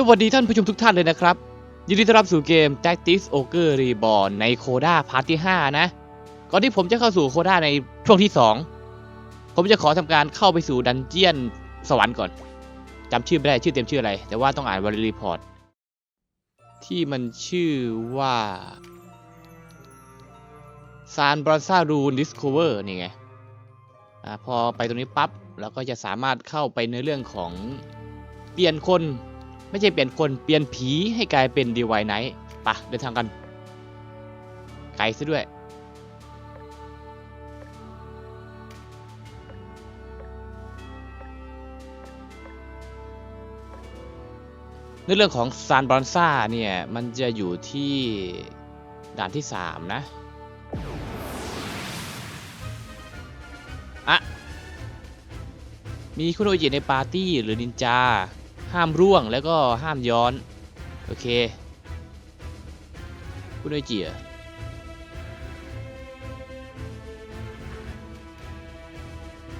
สวัสดีท่านผู้ชมทุกท่านเลยนะครับ ยินดีต้อนรับสู่เกม Tactics Ogre Reborn ในโคด้าพาร์ทที่ 5 นะ ก่อนที่ผมจะเข้าสู่โคด้าในช่วงที่ 2 ผมจะขอทำการเข้าไปสู่ดันเจียนสวรรค์ก่อนจำชื่อไม่ได้ชื่อเต็มชื่ออะไร แต่ว่าต้องอ่านวอลรีพอร์ต ที่มันชื่อว่าซานบรอนซารูนดิส c o เวอร์นี่ไงอ่าพอไปตรงนี้ปั๊บเราก็จะสามารถเข้าไปในเรื่องของเปลี่ยนคน ไม่ใช่เปลี่ยนคนเปลี่ยนผีให้กลายเป็นดีไวไนท์ปะเดินทางกันไกลซะด้วย ในเรื่องของซานบอนซ่าเนี่ย มันจะอยู่ที่ด่านที่ 3 นะอะมีคุณโอจิในปาร์ตี้หรือนินจา ห้ามร่วงแล้วก็ห้ามย้อน โอเคคุณโอจิเอ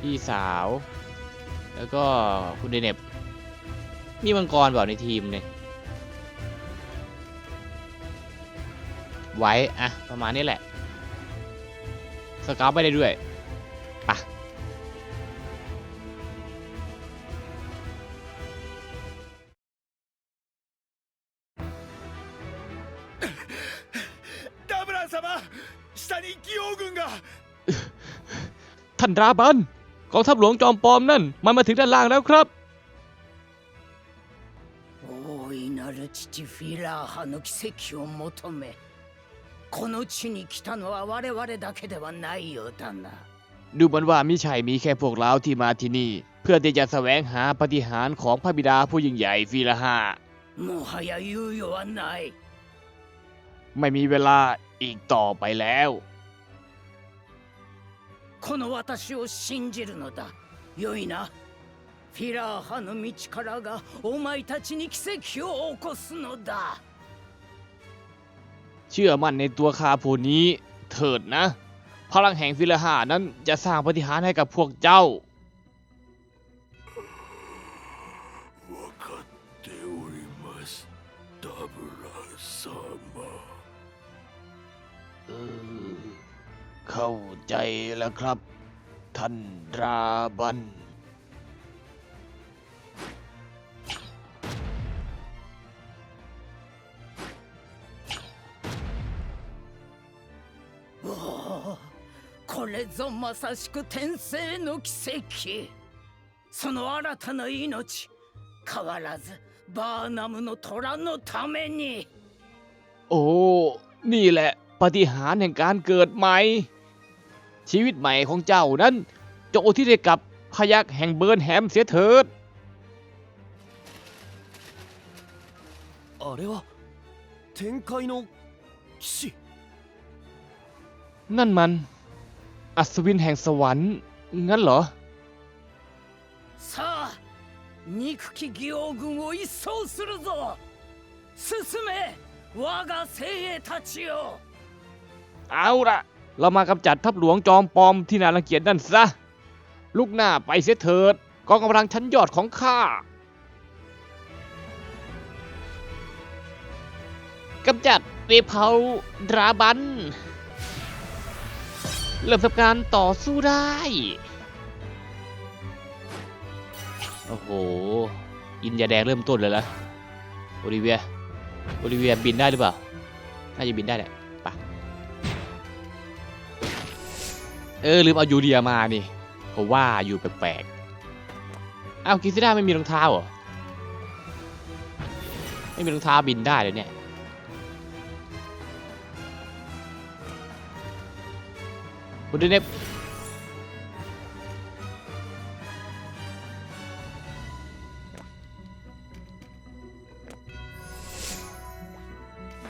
พี่สาว แล้วก็คุณเดเนบมีมังกรเปล่าในทีมเนี่ยไว้อะประมาณนี้แหละ สกาวไปได้ด้วย 様下に義王軍が ท่านราบันกองทัพหลวงจอมปลอมนั่น มันมาถึงด้านล่างแล้วครับ 大いなる父フィラー派の奇跡を求めこの地に来たのは我々だけではないようだな ดูเหมือนว่ามิใช่มีแค่พวกเราที่มาที่นี่ เพื่อที่จะแสวงหาปาฏิหารย์ของพระบิดาผู้ยิ่งใหญ่ฟีละฮา もはや猶予はない ไม่มีเวลาอีกต่อไปแล้ว この私を信じるのだよいなフィラー派の道からがお前たちに奇跡を起こすのだ เชื่อมั่นในตัวข้าผู้นี้ เถิดนะ พลังแห่งฟิลาหานั้นจะสร้างปาฏิหารย์ให้กับพวกเจ้า 分かっておりますダブラン様 เออเข้าใจแล้วครับ ท่านราบัน おおこれぞまさしく天性の奇跡その新たな命変わらずバーナムの虎のために โอ้ นี่แหละ ปาฏิหารย์แห่งการเกิดใหม่ ชีวิตใหม่ของเจ้านั้นจงอุทิศให้กับพยักแห่งเบิร์นแฮมเสียเถิด あれは天界の騎士 นั่นมัน อัศวินแห่งสวรรค์ งั้นเหรอ さあ憎き義王軍を一掃するぞ進め我が精鋭たちよ เอาละเรามากำจัดทัพหลวงจอมปลอมที่น่ารังเกียจนั่นซะลุกหน้าไปเสียเถิดกองกำลังชั้นยอดของข้ากำจัดเรเพาดราบัน เริ่มทำการต่อสู้ได้ โอ้โห อินยาแดงเริ่มต้นเลยละโอลิเวีย โอลิเวียบินได้หรือเปล่า น่าจะบินได้แหละ เออลืมเอายูเดียมานี่ผมว่าอยู่แปลกๆอ้าวกิซิด้าไม่มีรองเท้าเหรอไม่มีรองเท้าบินได้เลยเนี่ยคุณเดเนบ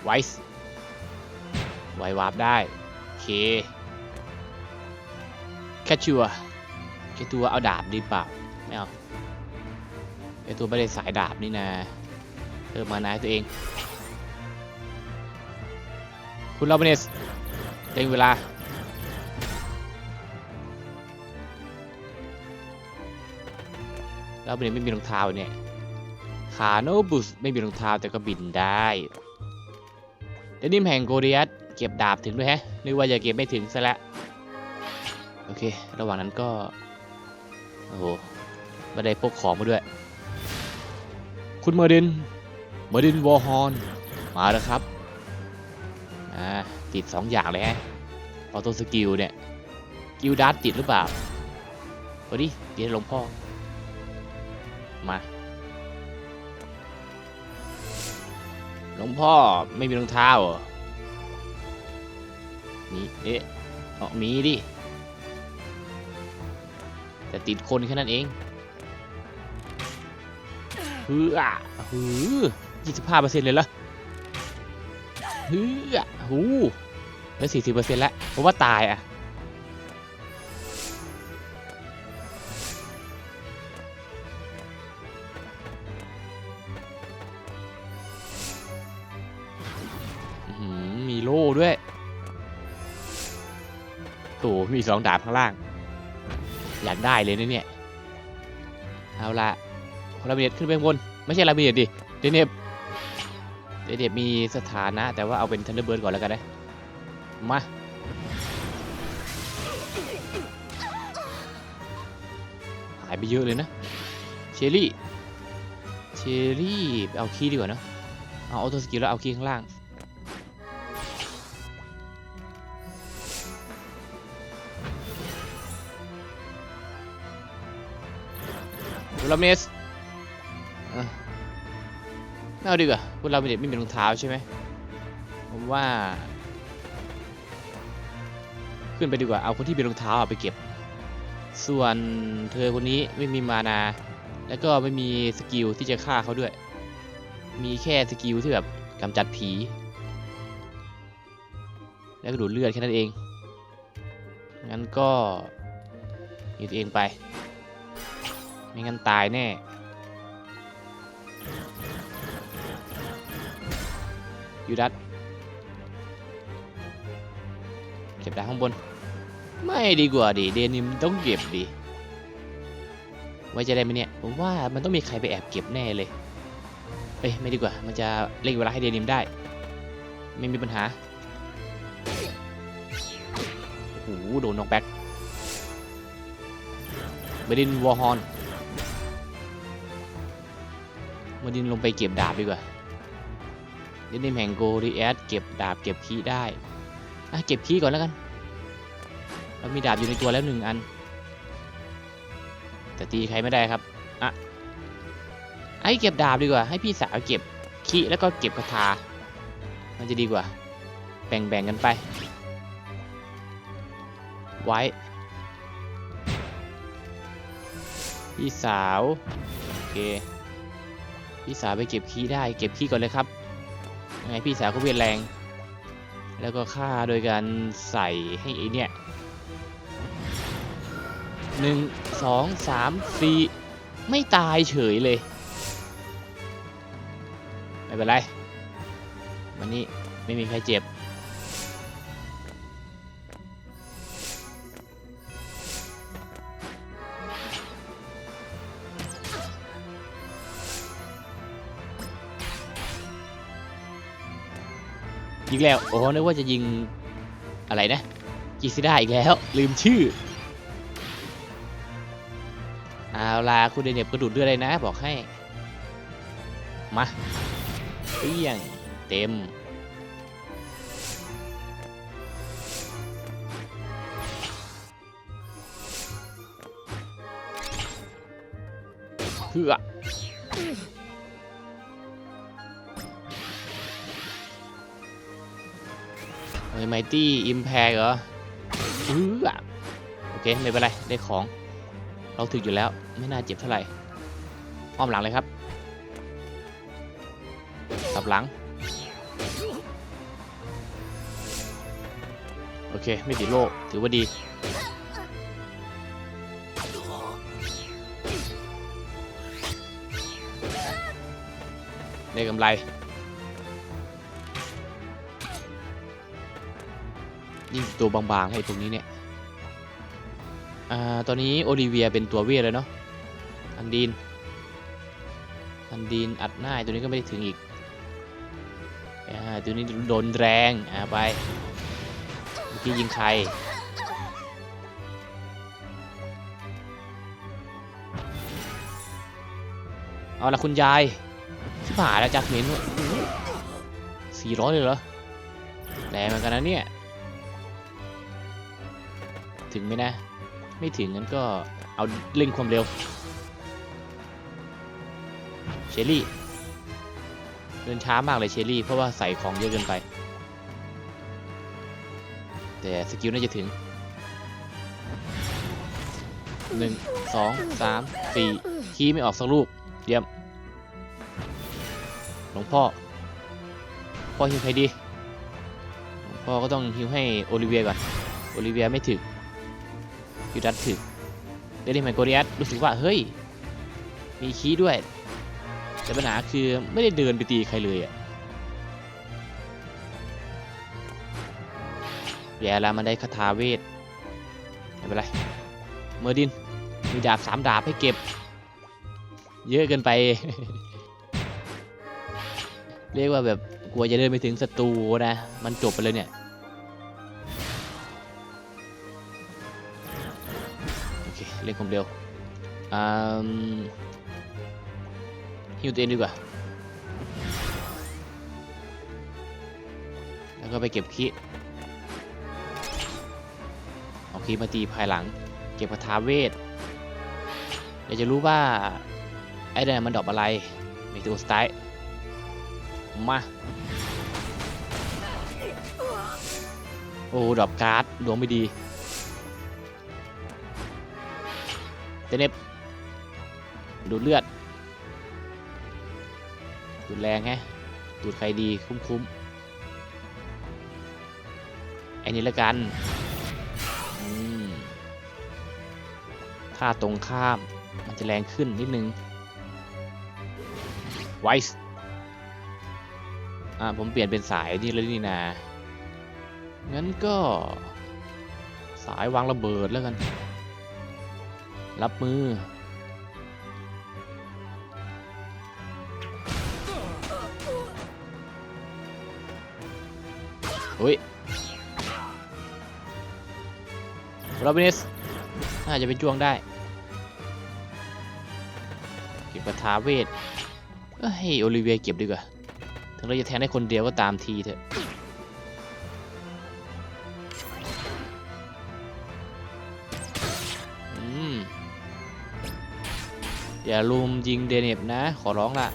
ไวส์ไววาร์ปได้ โอเค แค่ชัวแค่ตัวเอาดาบดีเปล่าไม่เอาแค่ตัวไม่ได้สายดาบนี่นะเพิ่มมานะให้ตัวเอง คุณลาเบเนสเต็งเวลาลาเบเนสไม่มีรองเท้าเนี่ยขาโนบุสไม่มีรองเท้าแต่ก็บินได้เดนิมแห่งโกเรียสเก็บดาบถึงด้วยแฮะนึกว่าจะเก็บไม่ถึงซะแล้ว โอเค ระหว่างนั้นก็ โอ้โหไม่ได้พกของมาด้วย คุณเมอร์ดินเมอร์ดินวอฮอน มาแล้วครับ อ่า ติดสองอย่างเลยฮะ ออโต้สกิลเนี่ย กิลดัตติดหรือเปล่าเอาดิเดี๋ยวหลวงพ่อ มา หลวงพ่อไม่มีรองเท้าเหรอมีเอ๊ะอ๋อมีดิ แต่ติดคนแค่นั้นเองฮืออะฮือยี่สิบห้าเปอร์เซ็นต์เลยเหรอฮืออะหูแล้วสี่สิบเปอร์เซ็นต์แล้วเพราะว่าตายอะมีโล่ด้วยโอ้มีสองดาบข้างล่าง อยากได้เลยนะเนี่ย เอาละลาเบียดขึ้นไปบน ไม่ใช่ลาเบียดดิ เดเนบเดเนบมีสถานะ แต่ว่าเอาเป็นทันเดอร์เบิร์ดก่อนแล้วกันนะ มา หายไปเยอะเลยนะ เชอรี่ เชอรี่ เอาคีย์ดีกว่านะเอาออโต้สกิลแล้วเอาคีย์ข้างล่าง ลาเมสอะไม่เอาดีกว่าคุณลาเมสไม่มีรองเท้าใช่ไหมผมว่า ขึ้นไปดีกว่าเอาคนที่มีรองเท้าไปเก็บ ส่วนเธอคนนี้ไม่มีมานา แล้วก็ไม่มีสกิลที่จะฆ่าเขาด้วย มีแค่สกิลที่แบบกำจัดผี แล้วก็ดูดเลือดแค่นั้นเองงั้นก็อยู่ตัวเองไป ไม่งั้นตายแน่ ยูดัตเก็บดาข้างบน ไม่ดีกว่าดิ เดนิมต้องเก็บดิไว้จะได้ไหมเนี่ย ผมว่ามันต้องมีใครไปแอบเก็บแน่เลย เอ้ย ไม่ดีกว่า มันจะเล่งเวลาให้เดนิมได้ ไม่มีปัญหา โอ้โห โดนน็อกแบ็กเบดินวอร์ฮอน มาดินลงไปเก็บดาบดีกว่าเดนิมแห่งโกริแอสเก็บดาบเก็บคีได้อะเก็บคีก่อนแล้วกัน เรามีดาบอยู่ในตัวแล้วหนึ่งอัน แต่ตีใครไม่ได้ครับ อะไอ้เก็บดาบดีกว่า ให้พี่สาวเก็บคีแล้วก็เก็บคาถา มันจะดีกว่า แบ่งๆกันไป ไว้ พี่สาว โอเค พี่สาวไปเก็บขี้ได้เก็บขี้ก่อนเลยครับยังไงพี่สาวก็เวียนแรง แล้วก็ฆ่าโดยการใส่ให้ไอเนี่ยหนึ่งสองสามสี่ไม่ตายเฉยเลย ไม่เป็นไร วันนี้ไม่มีใครเจ็บ ยิงแล้ว โอ้นึกว่าจะยิงอะไรนะ กิซิด้าอีกแล้ว ลืมชื่อ เอาล่ะคุณเดนเนบกระดูดเลือดเลยนะ บอกให้ มาเปี้ยง เต็ม เพื่อ ฮ้ยไมตี้อิมแพกเหรออือโอเคไม่เป็นไรได้ของ เราถึกอยู่แล้วไม่น่าเจ็บเท่าไหร่อ้อมหลังเลยครับกลับหลัง โอเค ไม่ติดโลกถือว่าดีได้กำไร ยิ่งตัวบางๆให้ตรงนี้เนี่ยอ่าตอนนี้โอลิเวียเป็นตัวเวทแล้วเนาะอันดีนพันดินอัดหน้าตัวนี้ก็ไม่ได้ถึงอีกอ่าตัวนี้โดนแรงอ่าไปเมื่อกี้ยิงใครเอาละคุณยายชิบหายแล้วจากเมนสี่ร้อยเลยเหรอแรงเหมือนกันนะเนี่ย ถึงไหมนะ ไม่ถึงงั้นก็เอาเร่งความเร็วเชลลี่เดินช้ามากเลยเชลลี่ เพราะว่าใส่ของเยอะเกินไป แต่สกิลน่าจะถึงหนึ่งสองสามสี่คีย์ไม่ออกสักลูกเยี่ยมหลวงพ่อ พ่อฮิวใครดีหลวงพ่อก็ต้องฮิวให้โอลิเวียก่อน โอลิเวียไม่ถึก ยูดัสถึกเดลิแมนโกเรียสรู้สึกว่าเฮ้ย มีคีด้วย แต่ปัญหาคือไม่ได้เดินไปตีใครเลยอะแย่แล้วมันได้คาถาเวทไม่เป็นไรเมอร์ดินมีดาบสามดาบให้เก็บ เยอะเกินไป เรียกว่าแบบกลัวจะเดินไปถึงศัตรูนะ มันจบไปเลยเนี่ย ล่นความเร็วอืมฮิวตัวเองดีกว่า แล้วก็ไปเก็บคิเอาคีมาตีภายหลัง เก็บคาถาเวทอยากจะรู้ว่า ไอ้เดนมันดรอปอะไรเมตูสไตล์มา โอ้ดรอปการ์ดดวงไม่ดี เตเนบดูดเลือด ดูดแรงแฮะดูดใครดีคุ้มๆไอ้นี่ละกันถ้าตรงข้ามมันจะแรงขึ้นนิดนึงไวส์อ่าผมเปลี่ยนเป็นสายนี่แล้วนี่นางั้นก็สายวางระเบิดแล้วกัน รับมือ อุ้ยโรบินิสน่าจะเป็นจ้วงได้เก็บกระทาเวทเอ้ยโอลิเวียเก็บดีกว่า ถึงเราจะแทนได้คนเดียวก็ตามทีเถอะ อย่าลุมยิงเดเนบนะ ขอร้องละ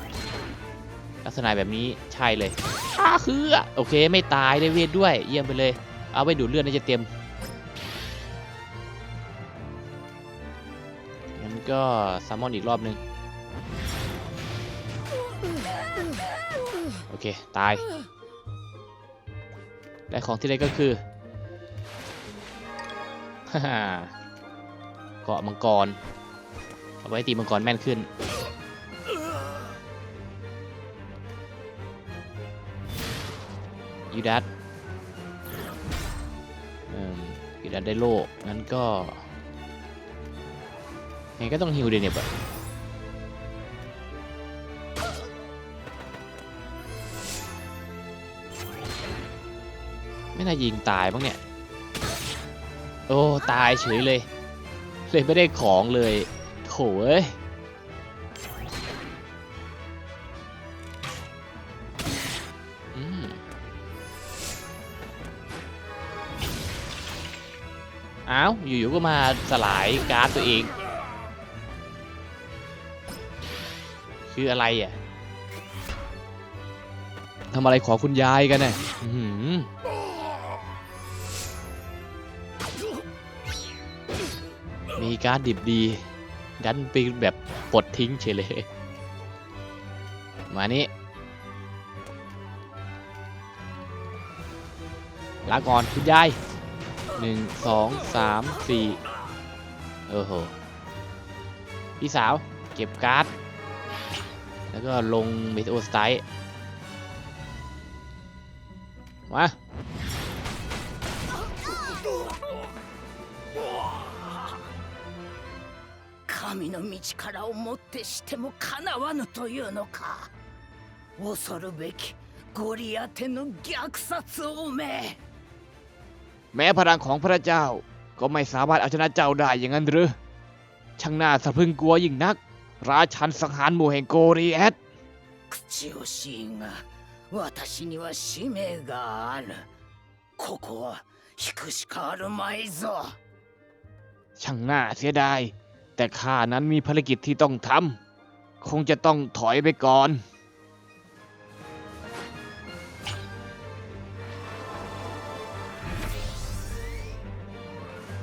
ลักษณะแบบนี้ใช่เลยอ้าคือโอเคไม่ตายได้เวทด้วย เยี่ยมไปเลย เอาไปดูดเลือดน่าจะเต็มงั้นก็ซัมมอนอีกรอบหนึ่งโอเค ตาย ได้ของที่ได้ก็คือฮ่าเกาะมังกร เอาไว้ตีมังกรแม่นขึ้น ยูดัสยูดัสได้โล่งั้นก็ไงก็ต้องฮิวเดเนบอะไม่น่ายิงตายบ้างเนี่ย โอ้ ตายเฉยเลย เลยไม่ได้ของเลย โถเอ้ยอ้าว อยู่ๆก็มาสลายการ์ดตัวเอง คืออะไรอะทำอะไรขอคุณยายกันน่ะมีการ์ดดิบดี ดันไปแบบปลดทิ้งเฉยเลย มานี่ลาก่อนคุณยายหนึ่งสองสามสี่เออโห พี่สาวเก็บการ์ด แล้วก็ลงเมทโอสไตล์มา 神の道からをもってしてもかなわぬというのか恐るべきゴリアテの虐殺をめ แม้พลังของพระเจ้า ก็ไม่สามารถเอาชนะเจ้าได้อย่างนั้นหรือ ช่างน่าสะพรึงกลัวยิ่งนัก ราชันสังหารหมู่แห่งโกริแอต 口惜しいが私には使命があるここは引くしかあるまいぞ ช่างน่าเสียดาย แต่ข้านั้นมีภารกิจที่ต้องทำคงจะต้องถอยไปก่อน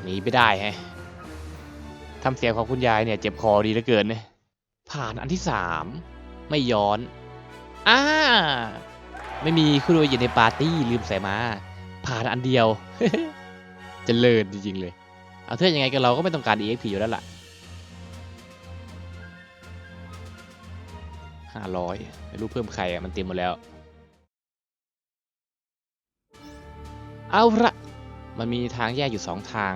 หนีไปได้ฮะทำเสียงของคุณยายเนี่ยเจ็บคอดีเหลือเกินเนี่ยผ่านอันที่สามไม่ย้อนอ่าไม่มีคุณอยู่ในปาร์ตี้ลืมใส่มา ผ่านอันเดียวเจะเลิศจริงๆเลย เอาเถอะยังไงกันเราก็ไม่ต้องการ EXP อยู่แล้วล่ะ ห้าร้อยไม่รู้เพิ่มใครอะมันเต็มหมดแล้ว เอาละมันมีทางแยกอยู่สองทาง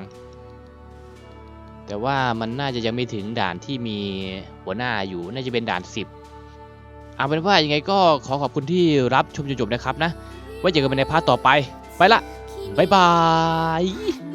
แต่ว่ามันน่าจะยังไม่ถึงด่านที่มีหัวหน้าอยู่น่าจะเป็นด่านสิบเอาเป็นว่ายังไงก็ขอขอบคุณที่รับชมจนจบนะครับนะ ไว้เจอกันในพาร์ทต่อไป ไปละ บ๊ายบาย